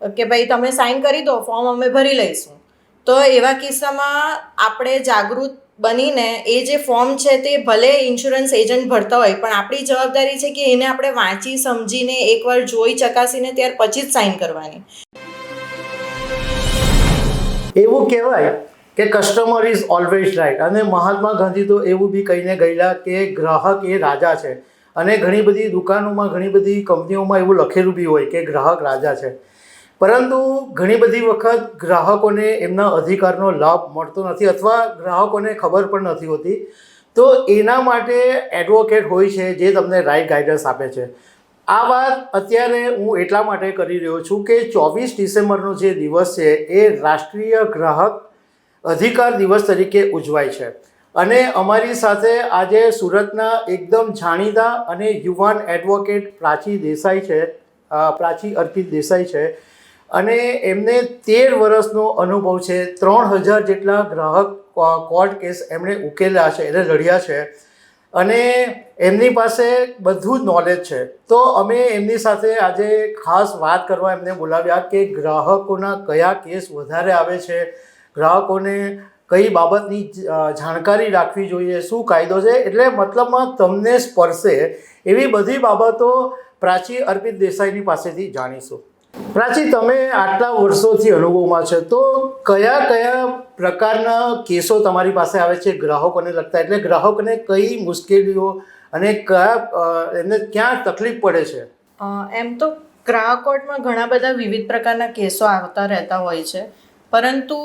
કે ભાઈ તમે સાઈન કરી દો ફોર્મ અમે ભરી લઈશું. તો એવા કિસ્સામાં આપણે જાગૃત બનીને એ જે ફોર્મ છે તે ભલે ઇન્સ્યોરન્સ એજન્ટ ભરતા હોય, પણ આપણી જવાબદારી છે કે એને આપણે વાંચી, સમજીને એકવાર જોઈ, ચકાસીને ત્યાર પછી જ સાઇન કરવાની. એવું કહેવાય કે કસ્ટમર ઇઝ ઓલવેઝ રાઈટ અને મહાત્મા ગાંધી તો એવું બી કહીને ગયેલા કે ગ્રાહક એ રાજા છે. અને ઘણી બધી દુકાનોમાં, ઘણી બધી કંપનીઓમાં એવું લખેલું બી હોય કે ગ્રાહક રાજા છે. પરંતુ ઘણી બધી વખત ગ્રાહકોને એમના અધિકારનો લાભ મળતો નથી અથવા ગ્રાહકોને ખબર પણ નથી હોતી. તો એના માટે એડવોકેટ હોય છે જે તમને રાઈટ ગાઈડન્સ આપે છે. આ વાત અત્યારે હું એટલા માટે કરી રહ્યો છું કે ચોવીસ ડિસેમ્બરનો જે દિવસ છે એ રાષ્ટ્રીય ગ્રાહક અધિકાર દિવસ તરીકે ઉજવાય છે. અને અમારી સાથે આજે સુરતના એકદમ જાણીતા અને યુવાન એડવોકેટ પ્રાચી દેસાઈ છે પ્રાચી અર્પિત દેસાઈ છે. અને એમને તેર વર્ષનો અનુભવ છે. ત્રણ હજાર જેટલા ગ્રાહક કોર્ટ કેસ એમણે ઉકેલ્યા છે, એને લડ્યા છે. અને એમની પાસે બધું જ નોલેજ છે. તો અમે એમની સાથે આજે ખાસ વાત કરવા એમને બોલાવ્યા કે ગ્રાહકોના કયા કેસ વધારે આવે છે, ગ્રાહકોને કઈ બાબતની જાણકારી રાખવી જોઈએ, શું કાયદો છે, એટલે મતલબમાં તમને સ્પર્શે એવી બધી બાબતો પ્રાચી અર્પિત દેસાઈની પાસેથી જાણીશું. પ્રાચી, તમે આટલા વર્ષોથી અનુભવમાં છે, તો કયા કયા પ્રકારના કેસો તમારી પાસે આવે છે ગ્રાહકોને લગતા? એટલે ગ્રાહકોને કઈ મુશ્કેલીઓ અને કયા એમને ક્યાં તકલીફ પડે છે? એમ તો ગ્રાહક કોર્ટમાં ઘણા બધા વિવિધ પ્રકારના કેસો આવતા રહેતા હોય છે. પરંતુ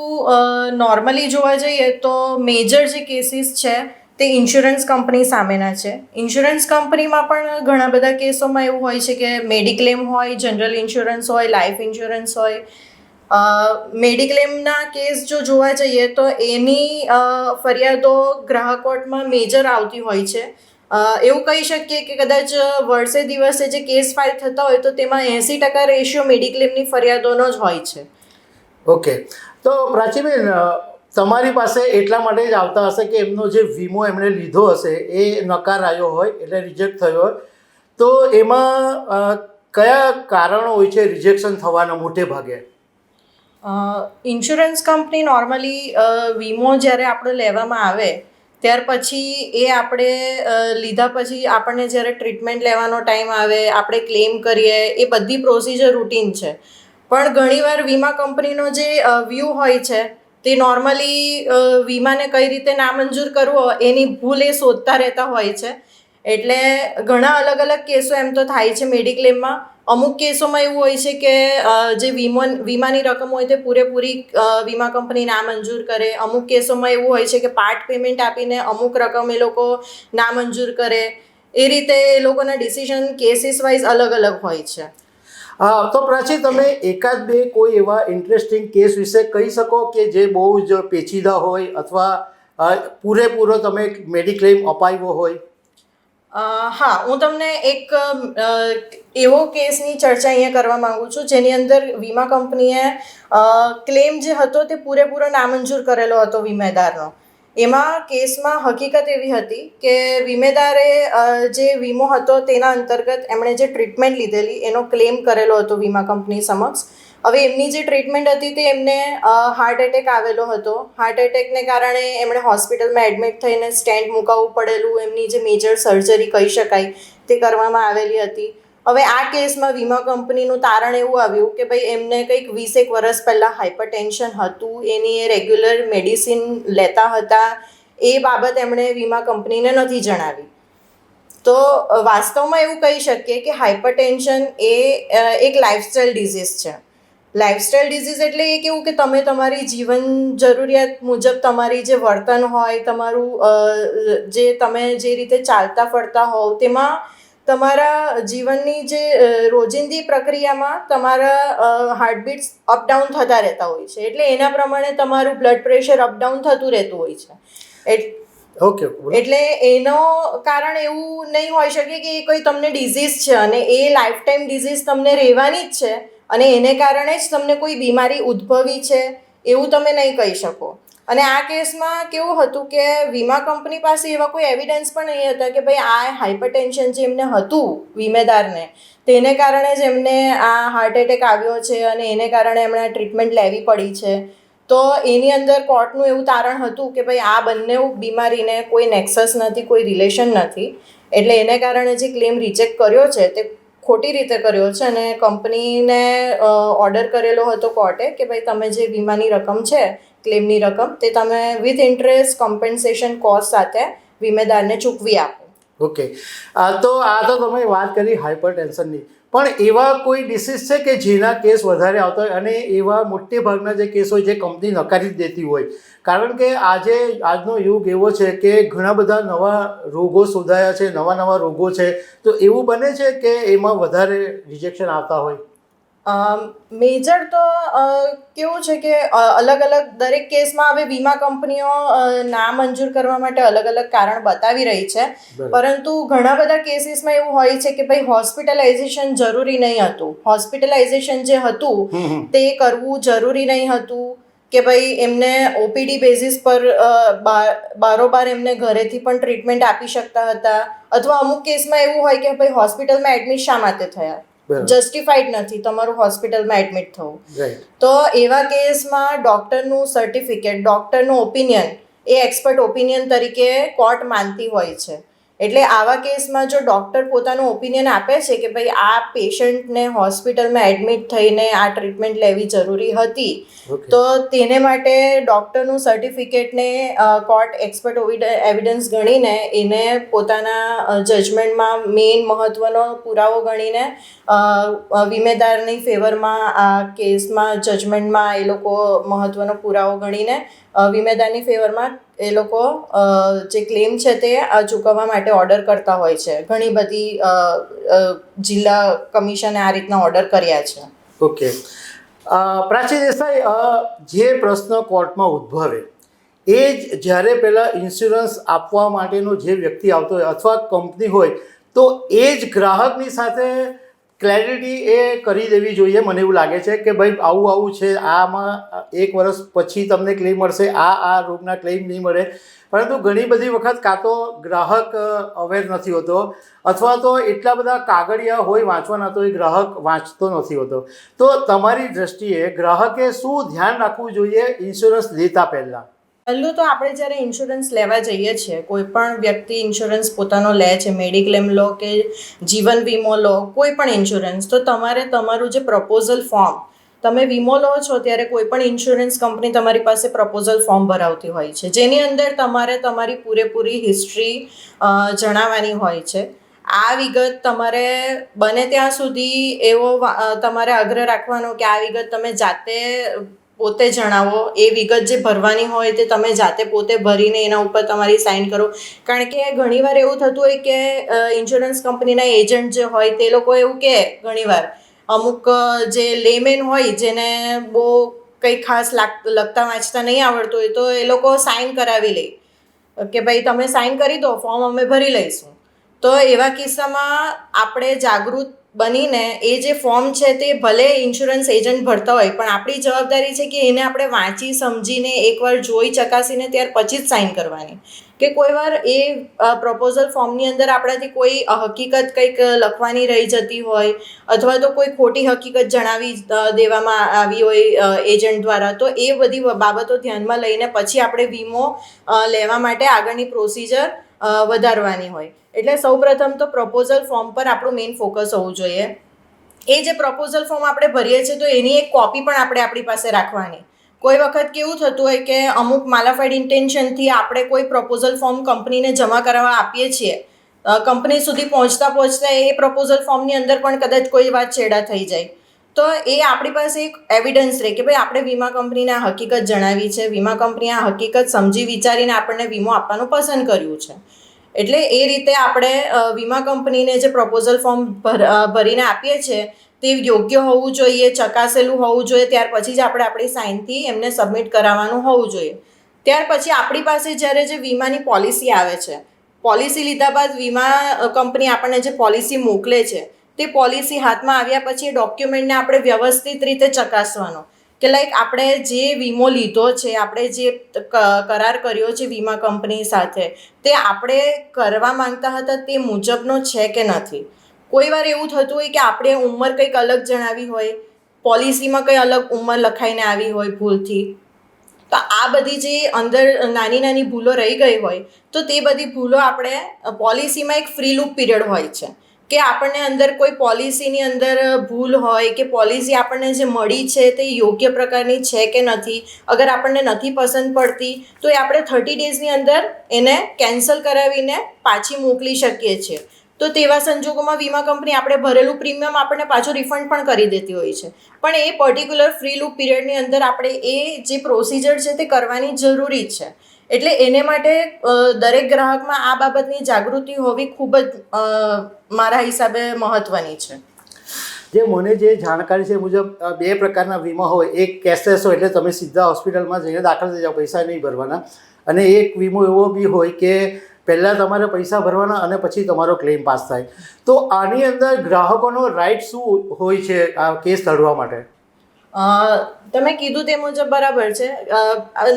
નોર્મલી જોવા જઈએ તો મેજર જે કેસીસ છે તે ઇન્સ્યોરન્સ કંપની સામેના છે. ઇન્સ્યોરન્સ કંપનીમાં પણ ઘણા બધા કેસોમાં એવું હોય છે કે મેડિક્લેમ હોય જનરલ ઇન્સ્યોરન્સ હોય લાઈફ ઇન્સ્યોરન્સ હોય. મેડિક્લેમના કેસ જો જોવા જઈએ તો એની ફરિયાદો ગ્રાહક કોર્ટમાં મેજર આવતી હોય છે. એવું કહી શકીએ કે કદાચ વર્ષે દિવસે જે કેસ ફાઇલ થતા હોય તો તેમાં એંસી ટકા રેશિયો મેડિક્લેમની ફરિયાદોનો જ હોય છે. ઓકે તો પ્રાચીબેન તમારી પાસે એટલા માટે જ આવતા હશે કે એમનો જે વીમો એમણે લીધો હશે, એ નકાર આવ્યો હોય, એટલે રિજેક્ટ થયો હોય. તો એમાં કયા કારણો હોય છે રિજેક્શન થવાના મોટે ભાગે? ઇન્સ્યોરન્સ કંપની નોર્મલી વીમો જ્યારે આપણે લેવામાં આવે, ત્યાર પછી એ આપણે લીધા પછી આપણને જ્યારે ટ્રીટમેન્ટ લેવાનો ટાઈમ આવે, આપણે ક્લેમ કરીએ, એ બધી પ્રોસિજર રૂટીન છે. પણ ઘણીવાર વીમા કંપનીનો જે વ્યૂ હોય છે તે નોર્મલી વીમાને કઈ રીતે નામંજૂર કરવો એની ભૂલ એ શોધતા રહેતા હોય છે. એટલે ઘણા અલગ અલગ કેસો એમ તો થાય છે મેડિક્લેમમાં. અમુક કેસોમાં એવું હોય છે કે જે વીમો, વીમાની રકમ હોય તે પૂરેપૂરી વીમા કંપની નામંજૂર કરે. અમુક કેસોમાં એવું હોય છે કે પાર્ટ પેમેન્ટ આપીને અમુક રકમ એ લોકો નામંજૂર કરે. એ રીતે એ લોકોના ડિસિઝન કેસીસ વાઇઝ અલગ અલગ હોય છે. હા, તો પ્રાચી, તમે એકાદ બે કોઈ એવા ઇન્ટરેસ્ટિંગ કેસ વિશે કહી શકો કે જે બહુ જ પેચીદા હોય અથવા પૂરેપૂરો તમે મેડિક્લેમ અપાવ્યો હોય? હા, હું તમને એક એવો કેસની ચર્ચા અહીંયા કરવા માંગુ છું, જેની અંદર વીમા કંપનીએ ક્લેમ જે હતો તે પૂરેપૂરો નામંજૂર કરેલો હતો વીમેદારનો. એમાં કેસમાં હકીકત એવી હતી કે વીમેદારે જે વીમો હતો તેના અંતર્ગત એમણે જે ટ્રીટમેન્ટ લીધેલી એનો ક્લેમ કરેલો હતો વીમા કંપની સમક્ષ. હવે એમની જે ટ્રીટમેન્ટ હતી તે એમને હાર્ટ એટેક આવેલો હતો. હાર્ટ એટેકને કારણે એમણે હોસ્પિટલમાં એડમિટ થઈને સ્ટેન્ડ મુકાવવું પડેલું. એમની જે મેજર સર્જરી કહી શકાય તે કરવામાં આવેલી હતી. હવે આ કેસમાં વીમા કંપનીનું તારણ એવું આવ્યું કે ભાઈ એમને કંઈક વીસેક વર્ષ પહેલાં હાઇપરટેન્શન હતું, એની એ રેગ્યુલર મેડિસિન લેતા હતા, એ બાબત એમણે વીમા કંપનીને નથી જણાવી. તો વાસ્તવમાં એવું કહી શકીએ કે હાઇપરટેન્શન એ એક લાઇફસ્ટાઇલ ડિઝીઝ છે. લાઇફસ્ટાઇલ ડિઝીઝ એટલે એ કેવું કે તમે તમારી જીવન જરૂરિયાત મુજબ તમારી જે વર્તન હોય, તમારું જે તમે જે રીતે ચાલતા ફરતા હોવ, તેમાં તમારા જીવનની જે રોજિંદી પ્રક્રિયામાં તમારા હાર્ટબીટ્સ અપડાઉન થતા રહેતા હોય છે. એટલે એના પ્રમાણે તમારું બ્લડ પ્રેશર અપડાઉન થતું રહેતું હોય છે. એટ ઓકે એટલે એનો કારણ એવું નહીં હોઈ શકે કે એ કોઈ તમને ડિઝીઝ છે અને એ લાઈફ ટાઈમ ડિઝીઝ તમને રહેવાની જ છે અને એને કારણે જ તમને કોઈ બીમારી ઉદ્ભવી છે એવું તમે નહીં કહી શકો. અને આ કેસમાં કેવું હતું કે વીમા કંપની પાસે એવા કોઈ એવિડન્સ પણ નહીં હતા કે ભાઈ આ હાઇપરટેન્શન જે એમને હતું વીમેદારને, તેને કારણે જ એમને આ હાર્ટ એટેક આવ્યો છે અને એને કારણે એમણે ટ્રીટમેન્ટ લેવી પડી છે. તો એની અંદર કોર્ટનું એવું તારણ હતું કે ભાઈ આ બંને બીમારીને કોઈ નેક્સસ નથી, કોઈ રિલેશન નથી. એટલે એને કારણે જે ક્લેમ રિજેક્ટ કર્યો છે તે ખોટી રીતે કર્યો છે અને કંપનીને ઓર્ડર કરેલો હતો કોર્ટે કે ભાઈ તમે જે વીમાની રકમ છે ક્લેમની રકમ, તે તમે વિથ ઇન્ટરેસ્ટ કોમ્પન્સેશન કોસ્ટ સાથે વીમેદારને ચૂકવી આપો. ઓકે તો, આ તો તમે વાત કરી હાઇપર ટેન્શનની પણ એવા કોઈ ડિસીઝ છે કે જેના કેસ વધારે આવતા હોય અને એવા મોટે ભાગના જે કેસ હોય, જે કંપની નકારી દેતી હોય? કારણ કે આજે, આજનો યુગ એવો છે કે ઘણા બધા નવા રોગો શોધાયા છે, નવા નવા રોગો છે. તો એવું બને છે કે એમાં વધારે રિજેક્શન આવતા હોય? મેજર તો કેવું છે કે અલગ અલગ દરેક કેસમાં હવે વીમા કંપનીઓ નામંજૂર ના મંજૂર કરવા માટે અલગ અલગ કારણ બતાવી રહી છે પરંતુ ઘણા બધા કેસીસમાં એવું હોય છે કે ભાઈ હોસ્પિટલાઇઝેશન જરૂરી નહીં હતું હોસ્પિટલાઇઝેશન જે હતું. તે કરવું જરૂરી નહીં હતું કે ભાઈ એમને ઓપીડી બેઝિસ પર બારોબાર એમને ઘરેથી પણ ટ્રીટમેન્ટ આપી શકતા હતા અથવા અમુક કેસમાં એવું હોય કે ભાઈ હોસ્પિટલમાં એડમિટ શા માટે થયા. જસ્ટિફાઈડ નથી તમારું હોસ્પિટલમાં એડમિટ થવું. તો એવા કેસમાં ડૉક્ટરનું સર્ટિફિકેટ ડૉક્ટરનું ઓપિનિયન એ એક્સપર્ટ ઓપિનિયન તરીકે કોર્ટ માનતી હોય છે. એટલે આવા કેસમાં જો ડૉક્ટર પોતાનું ઓપિનિયન આપે છે કે ભાઈ આ પેશન્ટને હોસ્પિટલમાં એડમિટ થઈને આ ટ્રીટમેન્ટ લેવી જરૂરી હતી તો તેને માટે ડૉક્ટરનું સર્ટિફિકેટને કોર્ટ એક્સપર્ટ એવિડન્સ ગણીને એને પોતાના જજમેન્ટમાં મેઇન મહત્ત્વનો પુરાવો ગણીને વીમેદારની ફેવરમાં આ કેસમાં જજમેન્ટમાં એ લોકો મહત્ત્વનો પુરાવો ગણીને વીમેદારની ફેવરમાં એ લોકો જે ક્લેમ છે તે ચૂકવવા માટે ઓર્ડર કરતા હોય છે. ઘણી બધી જિલ્લા કમિશને આ રીતના ઓર્ડર કર્યા છે. ઓકે પ્રાચી દેસાઈ જે પ્રશ્ન કોર્ટમાં ઉદ્ભવે, એ જ જ્યારે પહેલાં ઇન્સ્યોરન્સ આપવા માટેનો જે વ્યક્તિ આવતો હોય અથવા કંપની હોય, તો એ જ ગ્રાહકની સાથે ક્લેરિટી એ કરી દેવી જોઈએ, મને એવું લાગે છે કે ભાઈ આવું આવું છે, આમાં એક વર્ષ પછી તમને ક્લેમ મળશે, આ આ રોગના ક્લેમ નહીં મળે. પરંતુ ઘણી બધી વખત કાં તો ગ્રાહક અવેર નથી હોતો, અથવા તો એટલા બધા કાગળિયા હોય વાંચવાના તો એ ગ્રાહક વાંચતો નથી હોતો. તો તમારી દ્રષ્ટિએ ગ્રાહકે શું ધ્યાન રાખવું જોઈએ? ઇન્સ્યોરન્સ લેતા પહેલાં. પહેલું તો આપણે જ્યારે ઇન્સ્યોરન્સ લેવા જઈએ છીએ, કોઈ પણ વ્યક્તિ ઇન્સ્યોરન્સ પોતાનો લે છે મેડિક્લેમ લો કે જીવન વીમો લો, કોઈ પણ ઇન્સ્યોરન્સ તો તમારે તમારું જે પ્રપોઝલ ફોર્મ તમે વીમો લો છો ત્યારે કોઈ પણ ઇન્સ્યોરન્સ કંપની તમારી પાસે પ્રપોઝલ ફોર્મ ભરાવતી હોય છે. જેની અંદર તમારે તમારી પૂરેપૂરી હિસ્ટ્રી જણાવવાની હોય છે. આ વિગત તમારે બને ત્યાં સુધી એવો તમારે આગ્રહ રાખવાનો કે આ વિગત તમે જાતે પોતે જણાવો, એ વિગત જે ભરવાની હોય તે તમે જાતે પોતે ભરીને એના ઉપર તમારી સાઇન કરો. કારણ કે ઘણીવાર એવું થતું હોય કે ઇન્સ્યોરન્સ કંપનીના એજન્ટ જે હોય તે લોકો એવું કહે ઘણીવાર, અમુક જે લેમેન હોય જેને બહુ કંઈ ખાસ લાગ લખતા વાંચતા નહીં આવડતું હોય તો એ લોકો સાઇન કરાવી લે. કે ભાઈ તમે સાઇન કરી દો ફોર્મ અમે ભરી લઈશું. તો એવા કિસ્સામાં આપણે જાગૃત બનીને એ જે ફોર્મ છે તે ભલે ઇન્સ્યોરન્સ એજન્ટ ભરતા હોય, પણ આપણી જવાબદારી છે કે એને આપણે વાંચી, સમજીને એકવાર જોઈ, ચકાસીને ત્યાર પછી જ સાઇન કરવાની. કે કોઈ વાર એ પ્રપોઝલ ફોર્મની અંદર આપણાથી કોઈ હકીકત કંઈક લખવાની રહી જતી હોય, અથવા તો કોઈ ખોટી હકીકત જણાવી દેવામાં આવી હોય એજન્ટ દ્વારા, તો એ બધી બાબતો ધ્યાનમાં લઈને પછી આપણે વીમો લેવા માટે આગળની પ્રોસિજર વધારવાની હોય. એટલે સૌપ્રથમ તો પ્રપોઝલ ફોર્મ પર આપણું મેઇન ફોકસ હોવું જોઈએ. એ જે પ્રપોઝલ ફોર્મ આપણે ભરીએ છીએ તો એની એક કોપી પણ આપણે આપણી પાસે રાખવાની. કોઈ વખત કેવું થતું હોય કે અમુક માલાફાઈડ ઇન્ટેન્શનથી આપણે કોઈ પ્રપોઝલ ફોર્મ કંપનીને જમા કરાવવા આપીએ છીએ કંપની સુધી પહોંચતા પહોંચતા એ પ્રપોઝલ ફોર્મની અંદર પણ કદાચ કોઈ વાત છેડા થઈ જાય. તો એ આપણી પાસે એક એવિડન્સ રહે કે ભાઈ આપણે વીમા કંપનીને આ હકીકત જણાવી છે. વીમા કંપની આ હકીકત સમજી વિચારીને આપણને વીમો આપવાનું પસંદ કર્યું છે. એટલે એ રીતે આપણે વીમા કંપનીને જે પ્રપોઝલ ફોર્મ ભર- ભરીને આપીએ છીએ તે યોગ્ય હોવું જોઈએ, ચકાસેલું હોવું જોઈએ, ત્યાર પછી જ આપણે આપણી સાઇનથી એમને સબમિટ કરાવવાનું હોવું જોઈએ. ત્યાર પછી આપણી પાસે જ્યારે જે વીમાની પોલિસી આવે છે પોલિસી લીધા બાદ વીમા કંપની આપણને જે પોલિસી મોકલે છે તે પોલિસી હાથમાં આવ્યા પછી એ ડોક્યુમેન્ટને આપણે વ્યવસ્થિત રીતે ચકાસવાનો. કે લાઈક આપણે જે વીમો લીધો છે, આપણે જે કરાર કર્યો છે વીમા કંપની સાથે, તે આપણે કરવા માંગતા હતા તે મુજબનો છે કે નથી? કોઈ વાર એવું થતું હોય કે આપણે ઉંમર કંઈક અલગ જણાવી હોય પોલિસીમાં કંઈ અલગ ઉંમર લખાઈને આવી હોય ભૂલથી, તો આ બધી જે અંદર નાની નાની ભૂલો રહી ગઈ હોય, તો તે બધી ભૂલો આપણે પોલિસીમાં એક ફ્રી લૂપ પીરિયડ હોય છે. કે આપણને અંદર કોઈ પોલિસીની અંદર ભૂલ હોય કે પોલિસી આપણને જે મળી છે તે યોગ્ય પ્રકારની છે કે નથી, અગર આપણને નથી પસંદ પડતી, તો એ આપણે થર્ટી ડેઝની અંદર એને કેન્સલ કરાવીને પાછી મોકલી શકીએ છીએ. તો તેવા સંજોગોમાં વીમા કંપની આપણે ભરેલું પ્રીમિયમ આપણને પાછું રિફંડ પણ કરી દેતી હોય છે. પણ એ પર્ટિક્યુલર ફ્રી લૂપ પીરિયડની અંદર આપણે એ જે પ્રોસિજર છે તે કરવાની જરૂરી છે. એટલે એને માટે દરેક ગ્રાહકમાં આ બાબતની જાગૃતિ હોવી ખૂબ જ મારા હિસાબે મહત્વની છે. જે મને જે જાણકારી છે મુજબ બે પ્રકારના વીમા હોય. એક કેશલેસ હોય એટલે તમે સીધા હોસ્પિટલમાં જઈને દાખલ થઈ જાઓ, પૈસા નહીં ભરવાના. અને એક વીમો એવો બી હોય કે પહેલાં તમારે પૈસા ભરવાના અને પછી તમારો ક્લેમ પાસ થાય. તો આની અંદર ગ્રાહકોનો રાઈટ શું હોય છે આ કેસ લડવા માટે? તમે કીધું તે મુજબ બરાબર છે.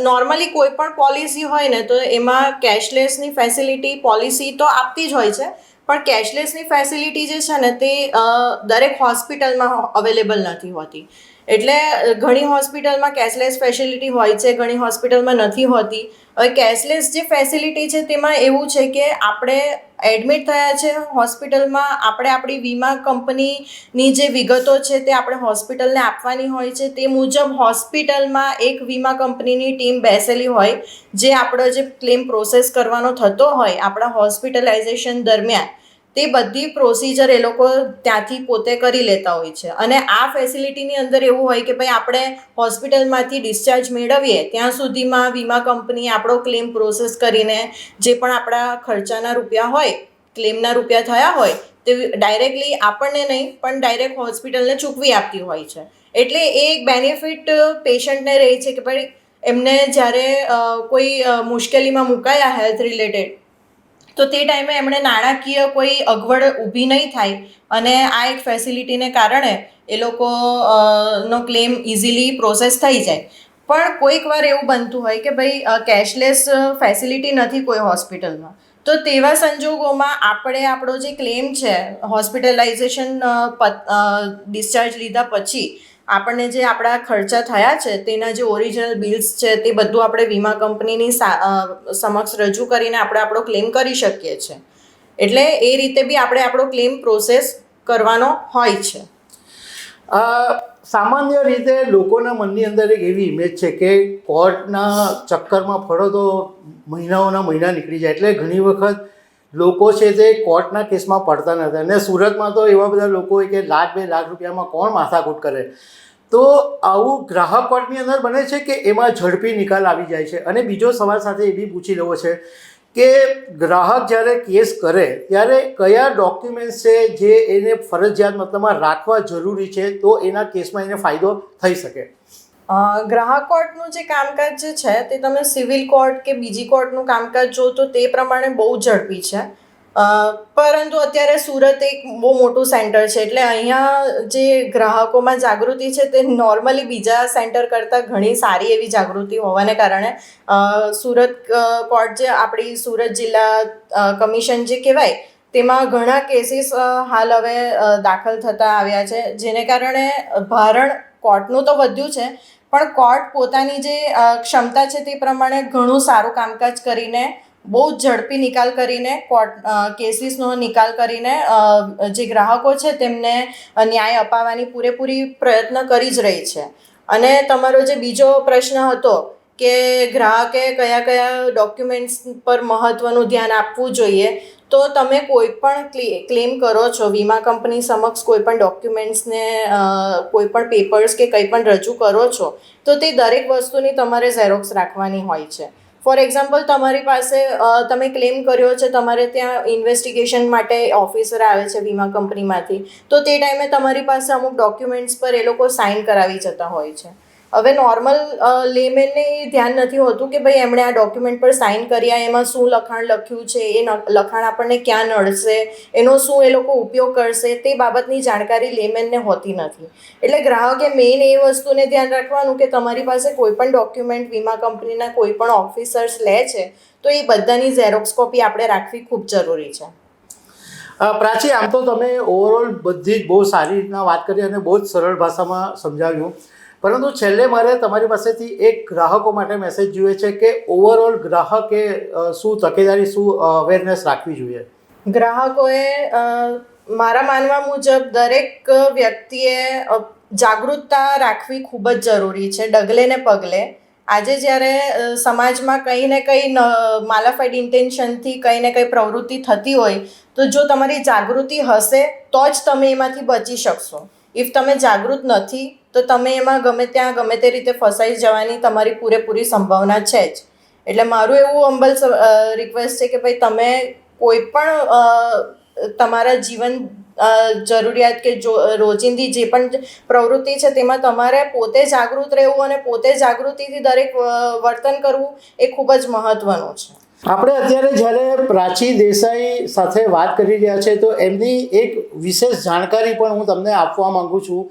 નોર્મલી કોઈ પણ પોલિસી હોય ને તો એમાં કેશલેસની ફેસિલિટી પોલિસી તો આપતી જ હોય છે. પણ કેશલેસની ફેસિલિટી જે છે ને તે દરેક હોસ્પિટલમાં અવેલેબલ નથી હોતી. એટલે ઘણી હોસ્પિટલમાં કેશલેસ ફેસિલિટી હોય છે, ઘણી હોસ્પિટલમાં નથી હોતી. હવે કેશલેસ જે ફેસિલિટી છે, તેમાં એવું છે કે આપણે એડમિટ થયા છે હોસ્પિટલમાં, આપણે આપણી વીમા કંપનીની જે વિગતો છે, તે આપણે હોસ્પિટલને આપવાની હોય છે. તે મુજબ હોસ્પિટલમાં એક વીમા કંપનીની ટીમ બેસેલી હોય, જે આપણો જે ક્લેમ પ્રોસેસ કરવાનો થતો હોય આપણા હોસ્પિટલાઇઝેશન દરમિયાન. તે બધી પ્રોસિજર એ લોકો ત્યાંથી પોતે કરી લેતા હોય છે. અને આ ફેસિલિટીની અંદર એવું હોય કે ભાઈ આપણે હોસ્પિટલમાંથી ડિસ્ચાર્જ મેળવીએ, ત્યાં સુધીમાં વીમા કંપની આપણો ક્લેમ પ્રોસેસ કરીને જે પણ આપણા ખર્ચાના રૂપિયા હોય ક્લેમના રૂપિયા થયા હોય, તે ડાયરેક્ટલી આપણને નહીં, પણ ડાયરેક્ટ હોસ્પિટલને ચૂકવી આપતી હોય છે. એટલે એ એક બેનિફિટ પેશન્ટને રહે છે કે ભાઈ એમને જ્યારે કોઈ મુશ્કેલીમાં મુકાયા હેલ્થ રિલેટેડ તો તે ટાઈમે એમણે નાણાકીય કોઈ અગવડ ઊભી નહીં થાય અને આ એક ફેસિલિટીને કારણે એ લોકો નો ક્લેમ ઇઝીલી પ્રોસેસ થઈ જાય. પણ કોઈક વાર એવું બનતું હોય કે ભાઈ કેશલેસ ફેસિલિટી નથી કોઈ હોસ્પિટલમાં તો તેવા સંજોગોમાં આપણે આપણો જે ક્લેમ છે હોસ્પિટલાઇઝેશન ડિસ્ચાર્જ લીધા પછી આપણને જે આપણા ખર્ચા થયા છે, તેના જે ઓરિજિનલ બિલ્સ છે, તે બધું આપણે વીમા કંપનીની સમક્ષ રજૂ કરીને આપણે આપણો ક્લેમ કરી શકીએ છીએ એટલે એ રીતે બી આપણે આપણો ક્લેમ પ્રોસેસ કરવાનો હોય છે. સામાન્ય રીતે લોકોના મનની અંદર એક એવી ઇમેજ છે કે કોર્ટના ચક્કરમાં ફરો તો મહિનાઓના મહિના નીકળી જાય. એટલે ઘણી વખત લોકો છે તે કોર્ટના કેસમાં પડતા નથી. અને સુરતમાં તો એવા બધા લોકો હોય કે લાખ બે લાખ રૂપિયામાં કોણ માથાકૂટ કરે? તો આવું ગ્રાહક કોર્ટની અંદર બને છે કે એમાં ઝડપી નિકાલ આવી જાય છે? અને બીજો સવાલ સાથે એ બી પૂછી લેવો છે કે ગ્રાહક જ્યારે કેસ કરે, ત્યારે કયા ડોક્યુમેન્ટ્સ છે જે એને ફરજિયાત મતલબમાં રાખવા જરૂરી છે તો એના કેસમાં એને ફાયદો થઈ શકે? ગ્રાહક કોર્ટનું જે કામકાજ જે છે તે તમે સિવિલ કોર્ટ કે બીજી કોર્ટનું કામકાજ જો તો તે પ્રમાણે બહુ ઝડપી છે. પરંતુ અત્યારે સુરત એક બહુ મોટું સેન્ટર છે એટલે અહીંયા જે ગ્રાહકોમાં જાગૃતિ છે તે નોર્મલી બીજા સેન્ટર કરતાં ઘણી સારી એવી જાગૃતિ હોવાને કારણે સુરત કોર્ટ જે આપણી સુરત જિલ્લા કમિશન જે કહેવાય તેમાં ઘણા કેસીસ હાલ હવે દાખલ થતા આવ્યા છે. જેને કારણે ભારણ કોર્ટનું તો વધ્યું છે પણ કોર્ટ પોતાની જે ક્ષમતા છે તે પ્રમાણે ઘણું સારું કામકાજ કરીને, બહુ ઝડપી નિકાલ કરીને, કોર્ટ કેસીસનો નિકાલ કરીને જે ગ્રાહકો છે તેમને ન્યાય અપાવવાની પૂરેપૂરી પ્રયત્ન કરી જ રહી છે. અને તમારો જે બીજો પ્રશ્ન હતો કે ગ્રાહકે કયા કયા ડોક્યુમેન્ટ્સ પર મહત્ત્વનું ધ્યાન આપવું જોઈએ તો તમે કોઈ પણ ક્લેમ કરો છો, વીમા કંપની સમક્ષ કોઈ પણ ડોક્યુમેન્ટ્સને કોઈ પણ પેપર્સ કે કંઈ પણ રજૂ કરો છો, તો તે દરેક વસ્તુની તમારે ઝેરોક્સ રાખવાની હોય છે. ફોર એક્ઝામ્પલ તમારી પાસે તમે ક્લેમ કર્યો છે, તમારે ત્યાં ઇન્વેસ્ટિગેશન માટે ઓફિસર આવે છે વીમા કંપનીમાંથી, તો તે ટાઈમે તમારી પાસે અમુક ડોક્યુમેન્ટ્સ પર એ લોકો સાઇન કરાવી જતા હોય છે. હવે નોર્મલ લેમેનને ધ્યાન નથી હોતું કે ભાઈ એમણે આ ડોક્યુમેન્ટ પર સાઇન કર્યા, એમાં શું લખાણ લખ્યું છે, એ લખાણ આપણને ક્યાં નડશે, એનો શું એ લોકો ઉપયોગ કરશે, તે બાબતની જાણકારી લેમેનને હોતી નથી. એટલે ગ્રાહકે મેઇન એ વસ્તુને ધ્યાન રાખવાનું કે તમારી પાસે કોઈ પણ ડોક્યુમેન્ટ વીમા કંપનીના કોઈ પણ ઓફિસર્સ લે છે, તો એ બધાની ઝેરોક્સ કોપી આપણે રાખવી ખૂબ જરૂરી છે. પ્રાચી, આમ તો તમે ઓવરઓલ બધી જ બહુ સારી રીતના વાત કરી અને બહુ જ સરળ ભાષામાં સમજાવ્યું. પરંતુ છેલ્લે મારે તમારી પાસેથી એક ગ્રાહકો માટે મેસેજ જોઈએ છે કે ઓવરઓલ ગ્રાહકે શું તકેદારી, શું અવેરનેસ રાખવી જોઈએ? ગ્રાહકોએ મારા માનવા મુજબ દરેક વ્યક્તિએ જાગૃતતા રાખવી ખૂબ જ જરૂરી છે, ડગલે ને પગલે. આજે જ્યારે સમાજમાં કંઈ ને કંઈ માલાફાઈડ ઇન્ટેન્શનથી કંઈ ને કંઈ પ્રવૃત્તિ થતી હોય, તો જો તમારી જાગૃતિ હશે, તો જ તમે એમાંથી બચી શકશો. ઇફ તમે જાગૃત નથી તો તમે એમાં ગમે ત્યાં, ગમે તે રીતે ફસાઈ જવાની તમારી પૂરેપૂરી સંભાવના છે જ. એટલે મારું એવું અંબલ રિક્વેસ્ટ છે કે ભાઈ તમે કોઈ પણ તમારા જીવન જરૂરિયાત કે જો, રોજિંદી જે પણ પ્રવૃત્તિ છે તેમાં તમારે પોતે જાગૃત રહેવું અને પોતે જાગૃતિથી દરેક વર્તન કરવું એ ખૂબ જ મહત્વનું છે. આપણે અત્યારે જ્યારે પ્રાચી દેસાઈ સાથે વાત કરી રહ્યા છે તો એમની એક વિશેષ જાણકારી પણ હું તમને આપવા માગું છું.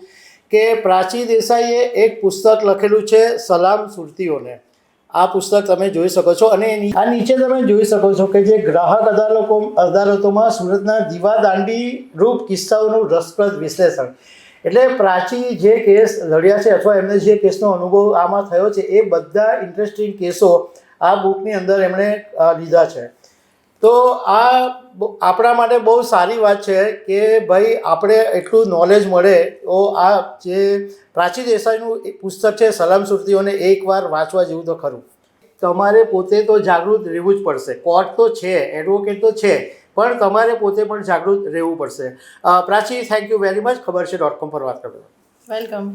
કે પ્રાચી દેસાઈએ એક પુસ્તક લખેલું છે સલામ સુરતીઓને. આ પુસ્તક તમે જોઈ શકો છો અને આ નીચે તમે જોઈ શકો છો કે જે ગ્રાહક અદાલતો અદાલતોમાં સુરતના દીવાદાંડી રૂપ કિસ્સાઓનું રસપ્રદ વિશ્લેષણ. એટલે પ્રાચી જે કેસ લડ્યા છે અથવા એમને જે કેસનો અનુભવ આમાં થયો છે, એ બધા ઇન્ટરેસ્ટિંગ કેસો આ બુકની અંદર એમણે લીધા છે. તો આ આપણા માટે બહુ સારી વાત છે કે ભાઈ આપણે એટલું નોલેજ મળે. તો આ જે પ્રાચી દેસાઈનું પુસ્તક છે, સલામ સુરતીઓને એકવાર વાંચવા જેવું તો ખરું. તમારે પોતે તો જાગૃત રહેવું જ પડશે. કોર્ટ તો છે એડવોકેટ તો છે, પણ તમારે પોતે પણ જાગૃત રહેવું પડશે. Prachi thank you very much ખબર છે ડોટ કોમ પર વાત કરો વેલકમ